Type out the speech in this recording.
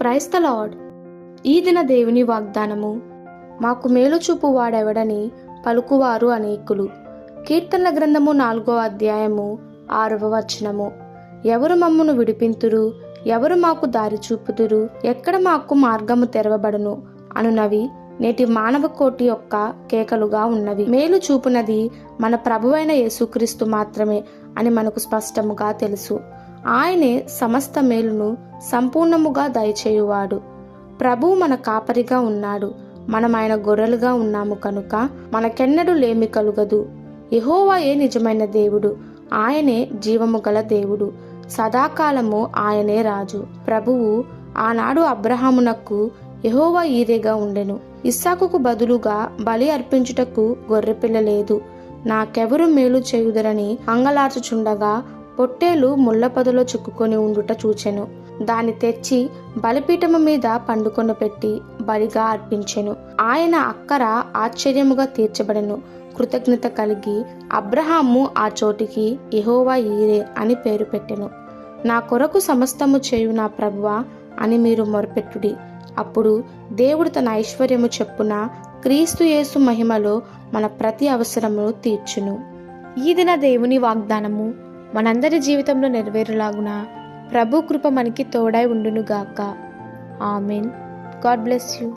Price the lord ఈ దిన దేవుని వాగ్దానము. మాకు మేలు చూపు వాడెవడని పలుకువారు అనేకులు. కీర్తనల గ్రంథము నాలుగో అధ్యాయము ఆరవ వచనము. ఎవరు మమ్మను విడిపింతురు? ఎవరు మాకు దారి చూపుదురు ఎక్కడ మాకు మార్గము తెరవబడును? అనునవి నేటి మానవ కోటి యొక్క కేకలుగా ఉన్నవి. మేలు చూపునది మన ప్రభువైన యేసుక్రీస్తు మాత్రమే అని మనకు స్పష్టముగా తెలుసు. ఆయనే సమస్త మేలును సంపూర్ణముగా దయచేయువాడు. ప్రభు మన కాపరిగా ఉన్నాడు. మనం ఆయన గొర్రెలుగా ఉన్నాము కనుక మనకెన్నడూ లేమి కలుగదు. యెహోవాయే నిజమైన దేవుడు? ఆయనే జీవము గల దేవుడు. సదాకాలము ఆయనే రాజు. ప్రభువు ఆనాడు అబ్రహామునకు ఎహోవా ఈరేగా ఉండెను. ఇస్సాకుకు బదులుగా బలి అర్పించుటకు గొర్రెపిల్ల లేదు. నాకెవరు మేలు చేయుదరని అంగలార్చుచుండగా పొట్టేలు ముళ్ళపొదలో చిక్కుకొని ఉండుట చూచెను. దాన్ని తెచ్చి బలిపీఠము మీద పండుకొని పెట్టి బలిగా అర్పించెను. ఆయన అక్కర ఆశ్చర్యముగా తీర్చబడెను. కృతజ్ఞత కలిగి అబ్రహాము ఆ చోటికి ఎహోవా ఈరే అని పేరు పెట్టెను. నా కొరకు సమస్తము చేయు నా ప్రభువా అని మీరు మొరపెట్టుడి. అప్పుడు దేవుడు తన ఐశ్వర్యము చెప్పున క్రీస్తు యేసు మహిమలో మన ప్రతి అవసరమును తీర్చును. ఈ దిన దేవుని వాగ్దానము మనందరి జీవితంలో నెరవేరులాగున ప్రభు కృప మనకి తోడై ఉండునుగాక. ఆమెన్. God bless you.